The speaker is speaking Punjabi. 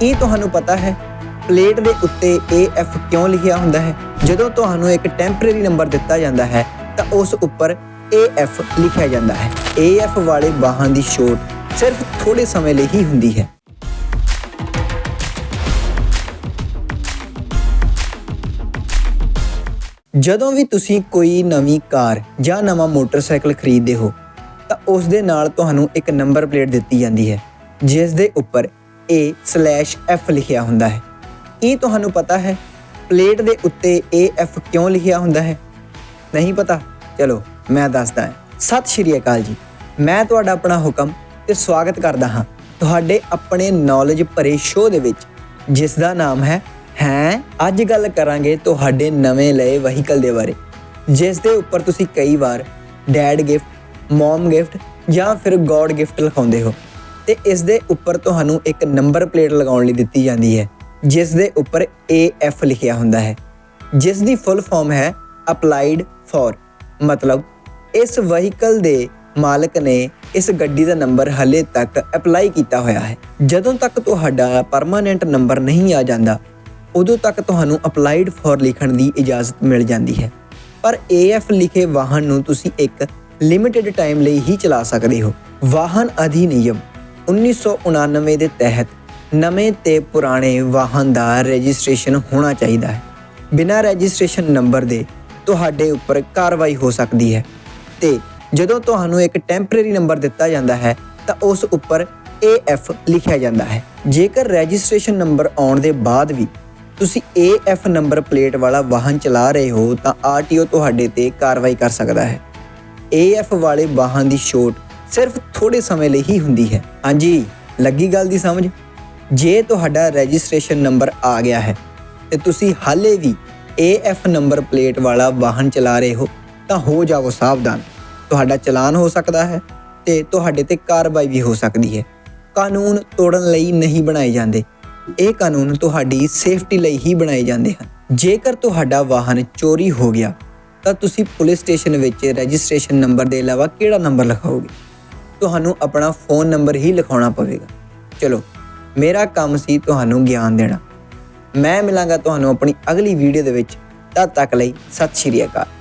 ਕੀ ਤੁਹਾਨੂੰ ਪਤਾ ਹੈ, ਪਲੇਟ ਦੇ ਉੱਤੇ AF ਕਿਉਂ ਲਿਖਿਆ ਹੁੰਦਾ ਹੈ? ਜਦੋਂ ਤੁਹਾਨੂੰ ਇੱਕ ਟੈਂਪਰੇਰੀ ਨੰਬਰ ਦਿੱਤਾ ਜਾਂਦਾ ਹੈ, ਤਾਂ ਉਸ ਉੱਪਰ AF ਲਿਖਿਆ ਜਾਂਦਾ ਹੈ। AF ਵਾਲੇ ਵਾਹਨ ਦੀ ਛੋਟ ਸਿਰਫ ਥੋੜੇ ਸਮੇਂ ਲਈ ਹੀ ਹੁੰਦੀ ਹੈ। ਜਦੋਂ ਵੀ ਤੁਸੀਂ ਕੋਈ ਨਵੀਂ ਕਾਰ ਜਾਂ ਨਵਾਂ ਮੋਟਰਸਾਈਕਲ ਖਰੀਦਦੇ ਹੋ, ਤਾਂ ਉਸ ਦੇ ਨਾਲ ਤੁਹਾਨੂੰ ਇੱਕ ਨੰਬਰ ਪਲੇਟ ਦਿੱਤੀ ਜਾਂਦੀ ਹੈ, ਜਿਸ ਦੇ ਉੱਪਰ A/F ਲਿਖਿਆ ਹੁੰਦਾ ਹੈ। ਇਹ ਤੁਹਾਨੂੰ ਪਤਾ ਹੈ, ਪਲੇਟ ਦੇ ਉੱਤੇ AF ਕਿਉਂ ਲਿਖਿਆ ਹੁੰਦਾ ਹੈ? ਨਹੀਂ ਪਤਾ? ਚਲੋ, ਮੈਂ ਦੱਸਦਾ ਹਾਂ। ਸਤਿ ਸ਼੍ਰੀ ਅਕਾਲ ਜੀ। ਮੈਂ ਤੁਹਾਡਾ ਆਪਣਾ ਹੁਕਮ ਤੇ ਸਵਾਗਤ ਕਰਦਾ ਹਾਂ। ਤੁਹਾਡੇ ਆਪਣੇ ਨੌਲੇਜ ਭਰੇ ਸ਼ੋਅ ਦੇ ਵਿੱਚ, ਜਿਸ ਦਾ ਨਾਮ ਹੈ ਹੈ, ਅੱਜ ਗੱਲ ਕਰਾਂਗੇ ਤੁਹਾਡੇ ਨਵੇਂ ਲਏ ਵਹੀਕਲ ਦੇ ਬਾਰੇ। ਜਿਸ ਦੇ ਉੱਪਰ ਤੁਸੀਂ ਕਈ ਵਾਰ ਡੈਡ ਗਿਫਟ ਮਮ ਗਿਫਟ ਜਾਂ ਫਿਰ ਗੋਡ ਗਿਫਟ ਲਿਖਾਉਂਦੇ ਹੋ। ਤੇ ਇਸ ਦੇ ਉੱਪਰ ਤੁਹਾਨੂੰ ਇੱਕ ਨੰਬਰ ਪਲੇਟ ਲਗਾਉਣ ਲਈ ਦਿੱਤੀ ਜਾਂਦੀ ਹੈ, ਜਿਸ ਦੇ ਉੱਪਰ AF ਲਿਖਿਆ ਹੁੰਦਾ ਹੈ, ਜਿਸ ਦੀ ਫੁੱਲ ਫਾਰਮ ਹੈ ਅਪਲਾਈਡ ਫॉर ਮਤਲਬ ਇਸ ਵਹੀਕਲ ਦੇ ਮਾਲਕ ਨੇ ਇਸ ਗੱਡੀ ਦਾ ਨੰਬਰ ਹਲੇ ਤੱਕ ਅਪਲਾਈ ਕੀਤਾ ਹੋਇਆ ਹੈ। ਜਦੋਂ ਤੱਕ ਤੁਹਾਡਾ ਪਰਮਾਨੈਂਟ ਨੰਬਰ ਨਹੀਂ ਆ ਜਾਂਦਾ, ਉਦੋਂ ਤੱਕ ਤੁਹਾਨੂੰ ਅਪਲਾਈਡ ਫॉर ਲਿਖਣ ਦੀ ਇਜਾਜ਼ਤ ਮਿਲ ਜਾਂਦੀ ਹੈ। ਪਰ AF ਲਿਖੇ ਵਾਹਨ ਨੂੰ ਤੁਸੀਂ ਇੱਕ ਲਿਮਿਟਿਡ ਟਾਈਮ ਲਈ ਹੀ ਚਲਾ ਸਕਦੇ ਹੋ। ਵਾਹਨ ਅਧਿਨਿਯਮ 1999 ਦੇ ਤਹਿਤ ਨਵੇਂ ਤੇ ਪੁਰਾਣੇ ਵਾਹਨ ਦਾ ਰਜਿਸਟ੍ਰੇਸ਼ਨ ਹੋਣਾ ਚਾਹੀਦਾ ਹੈ। ਬਿਨਾਂ ਰਜਿਸਟ੍ਰੇਸ਼ਨ ਨੰਬਰ ਦੇ ਤੁਹਾਡੇ ਉੱਪਰ ਕਾਰਵਾਈ ਹੋ ਸਕਦੀ ਹੈ ਤੇ ਜਦੋਂ ਤੁਹਾਨੂੰ ਇੱਕ ਟੈਂਪਰੇਰੀ ਨੰਬਰ ਦਿੱਤਾ ਜਾਂਦਾ ਹੈ, ਤਾਂ ਉਸ ਉੱਪਰ AF ਲਿਖਿਆ ਜਾਂਦਾ ਹੈ। ਜੇਕਰ ਰਜਿਸਟ੍ਰੇਸ਼ਨ ਨੰਬਰ ਆਉਣ ਦੇ ਬਾਅਦ ਵੀ ਤੁਸੀਂ AF ਨੰਬਰ ਪਲੇਟ ਵਾਲਾ ਵਾਹਨ ਚਲਾ ਰਹੇ ਹੋ, ਤਾਂ RTO ਤੁਹਾਡੇ ਤੇ ਕਾਰਵਾਈ ਕਰ ਸਕਦਾ ਹੈ। AF ਵਾਲੇ ਵਾਹਨ ਦੀ ਛੋਟ ਸਿਰਫ ਥੋੜੇ ਸਮੇਂ ਲਈ ਹੀ ਹੁੰਦੀ ਹੈ। ਹਾਂਜੀ, ਲੱਗੀ ਗੱਲ ਦੀ ਸਮਝ? ਜੇ ਤੁਹਾਡਾ ਰਜਿਸਟ੍ਰੇਸ਼ਨ ਨੰਬਰ ਆ ਗਿਆ ਹੈ ਤੇ ਤੁਸੀਂ ਹਾਲੇ ਵੀ AF ਨੰਬਰ ਪਲੇਟ ਵਾਲਾ ਵਾਹਨ ਚਲਾ ਰਹੇ ਹੋ, ਤਾਂ ਹੋ ਜਾਵੋ ਸਾਵਧਾਨ। ਤੁਹਾਡਾ ਚਲਾਨ ਹੋ ਸਕਦਾ ਹੈ ਤੇ ਤੁਹਾਡੇ ਤੇ ਕਾਰਵਾਈ ਵੀ ਹੋ ਸਕਦੀ ਹੈ। ਕਾਨੂੰਨ ਤੋੜਨ ਲਈ ਨਹੀਂ ਬਣਾਏ ਜਾਂਦੇ। ਇਹ ਕਾਨੂੰਨ ਤੁਹਾਡੀ ਸੇਫਟੀ ਲਈ ਹੀ ਬਣਾਏ ਜਾਂਦੇ ਹਨ। ਜੇਕਰ ਤੁਹਾਡਾ ਵਾਹਨ ਚੋਰੀ ਹੋ ਗਿਆ, ਤਾਂ ਤੁਸੀਂ ਪੁਲਿਸ ਸਟੇਸ਼ਨ ਵਿੱਚ ਰਜਿਸਟ੍ਰੇਸ਼ਨ ਨੰਬਰ ਦੇ ਇਲਾਵਾ ਕਿਹੜਾ ਨੰਬਰ ਲਿਖਾਓਗੇ? ਤੁਹਾਨੂੰ ਆਪਣਾ ਫੋਨ ਨੰਬਰ ਹੀ ਲਿਖਾਉਣਾ ਪਵੇਗਾ। ਚਲੋ, ਮੇਰਾ ਕੰਮ ਸੀ ਤੁਹਾਨੂੰ ਗਿਆਨ ਦੇਣਾ। ਮੈਂ ਮਿਲਾਂਗਾ ਤੁਹਾਨੂੰ ਆਪਣੀ ਅਗਲੀ ਵੀਡੀਓ ਦੇ ਵਿੱਚ। ਤਦ ਤੱਕ ਲਈ ਸਤਿ ਸ਼੍ਰੀ ਅਕਾਲ।